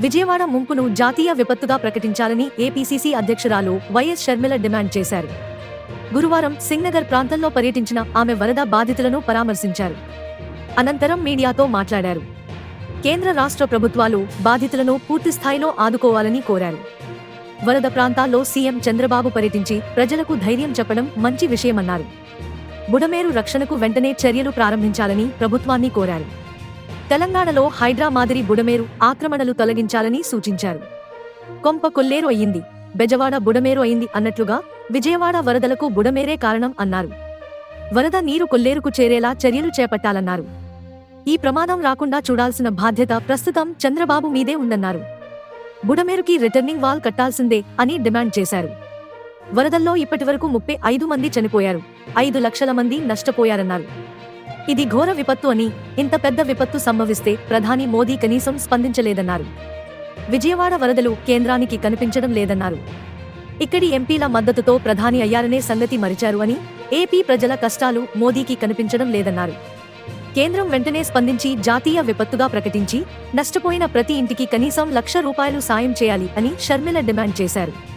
విజయవాడ ముంపును జాతీయ విపత్తుగా ప్రకటించాలని ఏపీసీసీ అధ్యక్షురాలు వైఎస్ షర్మిల డిమాండ్ చేశారు. గురువారం సింగ్నగర్ ప్రాంతంలో పర్యటించిన ఆమె వరద బాధితులను పరామర్శించారు. అనంతరం మీడియాతో మాట్లాడారు. కేంద్ర రాష్ట్ర ప్రభుత్వాలు బాధితులను పూర్తిస్థాయిలో ఆదుకోవాలని కోరారు. వరద ప్రాంతాల్లో సీఎం చంద్రబాబు పర్యటించి ప్రజలకు ధైర్యం చెప్పడం మంచి విషయమన్నారు. బుడమేరు రక్షణకు వెంటనే చర్యలు ప్రారంభించాలని ప్రభుత్వాన్ని కోరారు. తెలంగాణలో హైడ్రా మాదిరి బుడమేరు ఆక్రమణలు తొలగించాలని సూచించారు. కొంప కొల్లేరు అయ్యింది. బెజవాడ బుడమేరు అయింది అన్నట్లుగా విజయవాడ వరదలకు బుడమేరే కారణం అన్నారు. వరద నీరు కొల్లేరుకు చేరేలా చర్యలు చేపట్టాలన్నారు. ఈ ప్రమాదం రాకుండా చూడాల్సిన బాధ్యత ప్రస్తుతం చంద్రబాబు మీదే ఉందన్నారు. బుడమేరుకి రిటర్నింగ్ వాల్ కట్టాల్సిందే అని డిమాండ్ చేశారు. వరదల్లో ఇప్పటివరకు ముప్పై ఐదు మంది చనిపోయారు. ఐదు లక్షల మంది నష్టపోయారన్నారు. ఇది ఘోర విపత్తు అని ఇంత పెద్ద విపత్తు సంభవిస్తే ప్రధాని మోదీ కనీసం స్పందించలేదన్నారు. విజయవాడ వరదలు కేంద్రానికి కనిపించడం లేదన్నారు. ఇక్కడి ఎంపీల మద్దతుతో ప్రధాని అయ్యారనే సంగతి మరిచారు అని ఏపీ ప్రజల కష్టాలు మోదీకి కనిపించడం లేదన్నారు. కేంద్రం వెంటనే స్పందించి జాతీయ విపత్తుగా ప్రకటించి నష్టపోయిన ప్రతి ఇంటికి కనీసం లక్ష రూపాయలు సాయం చేయాలి అని షర్మిల డిమాండ్ చేశారు.